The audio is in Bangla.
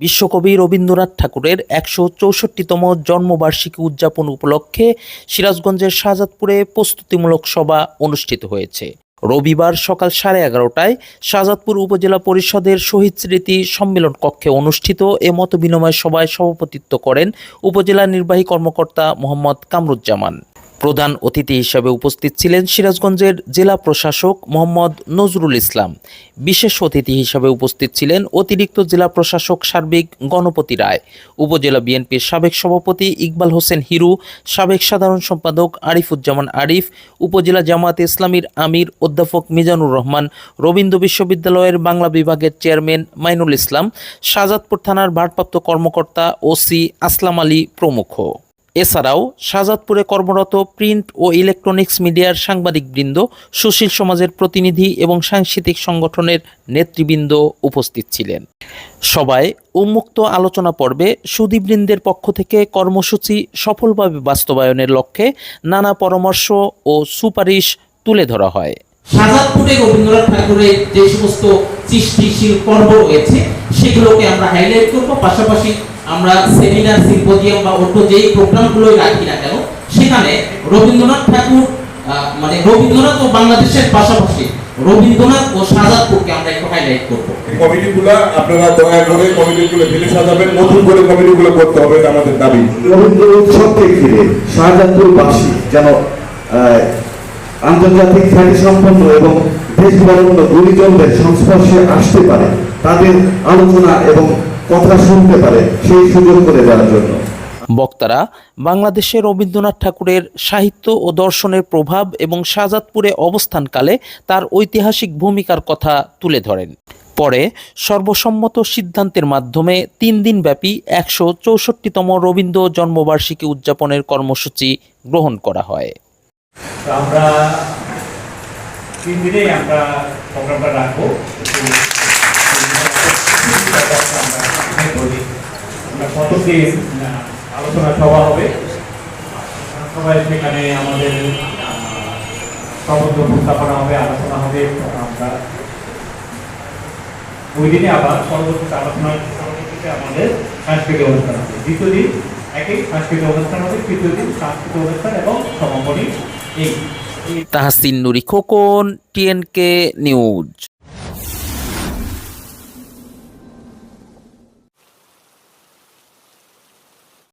বিশ্বকবি রবীন্দ্রনাথ ঠাকুরের একশো চৌষট্টিতম জন্মবার্ষিকী উদযাপন উপলক্ষে সিরাজগঞ্জের শাহজাদপুরে প্রস্তুতিমূলক সভা অনুষ্ঠিত হয়েছে। রবিবার সকাল সাড়ে এগারোটায় শাহজাদপুর উপজেলা পরিষদের শহীদ স্মৃতি সম্মেলন কক্ষে অনুষ্ঠিত এ মত বিনিময় সভায় সভাপতিত্ব করেন উপজেলা নির্বাহী কর্মকর্তা মোহাম্মদ কামরুজ্জামান। প্রধান অতিথি হিসেবে উপস্থিত ছিলেন সিরাজগঞ্জের জেলা প্রশাসক মোহাম্মদ নজরুল ইসলাম। বিশেষ অতিথি হিসেবে উপস্থিত ছিলেন অতিরিক্ত জেলা প্রশাসক সার্বিক গণপতি রায়, উপজেলা বিএনপির সাবেক সভাপতি ইকবাল হোসেন হিরু, সাবেক সাধারণ সম্পাদক আরিফুজ্জামান আরিফ, উপজেলা জামায়াতে ইসলামীর আমির অধ্যাপক মিজানুর রহমান, রবীন্দ্র বিশ্ববিদ্যালয়ের বাংলা বিভাগের চেয়ারম্যান মাইনুল ইসলাম, শাহজাদপুর থানার ভারপ্রাপ্ত কর্মকর্তা ওসি আসলাম আলী প্রমুখ। এছাড়াও শাহজাদপুরে কর্মরত প্রিন্ট ও ইলেকট্রনিক্স মিডিয়ার সাংবাদিকবৃন্দ, সুশীল সমাজের প্রতিনিধি এবং সাংস্কৃতিক সংগঠনের নেতৃবৃন্দ উপস্থিত ছিলেন। সবাই উন্মুক্ত আলোচনা পর্বে সুদীবৃন্দের পক্ষ থেকে কর্মসূচি সফলভাবে বাস্তবায়নের লক্ষ্যে নানা পরামর্শ ও সুপারিশ তুলে ধরা হয়। শাহজাদপুরে রবীন্দ্রনাথ ঠাকুরের যে সমস্ত সৃষ্টিশীল পর্ব রয়েছে, সেগুলোকে আমরা হাইলাইট করব। পাশাপাশি আমরা সেমিনার সিম্পোজিয়াম বা অন্য যেই প্রোগ্রামগুলোই রাখি না কেন সেখানে রবীন্দ্রনাথ ঠাকুর আহ, মানে রবীন্দ্রনাথ ও বাংলাদেশের পাশাপাশি রবীন্দ্রনাথ ও শাহজাদপুরকে আমরা একটু হাইলাইট করব। কমিটিগুলো আপনারা দয়া করে কমিটিগুলো ফেলে সাজাবেন নতুন করে কমিটিগুলো করতে হবে আমাদের দাবি। রবীন্দ্র উৎসবকে ঘিরে শাহজাদপুরবাসী যেন আহ, আন্তর্জাতিক খ্যাতি সম্পন্ন এবং দেশ বরণ্য গুণীজনদের সংস্পর্শে আসতে পারে তাদের আলোচনা এবং কথা শুনতে পারে সেই সুযোগ করে দেওয়ার জন্য। বক্তারা বাংলাদেশে রবীন্দ্রনাথ ঠাকুরের সাহিত্য ও দর্শনের প্রভাব এবং শাহজাদপুরে অবস্থানকালে তার ঐতিহাসিক ভূমিকার কথা তুলে ধরেন। পরে সর্বসম্মত সিদ্ধান্তের মাধ্যমে তিন দিনব্যাপী একশো চৌষট্টিতম রবীন্দ্র জন্মবার্ষিকী উদযাপনের কর্মসূচি গ্রহণ করা হয়। আমরা তিন দিনেই আমরা প্রোগ্রামটা রাখব। দিন আলোচনা সভা হবে। সবাই সেখানে আমাদের প্রবন্ধ উপস্থাপনা হবে, আলোচনা হবে। আমরা ওই দিনে আবার পরবর্তীতে আমাদের সাংস্কৃতিক অনুষ্ঠান হবে। দ্বিতীয় দিন একই সাংস্কৃতিক অনুষ্ঠান হবে। তৃতীয় দিন সাংস্কৃতিক অনুষ্ঠান এবং সমাপনী এই। Tahsin Nuri Khokon, TNK news.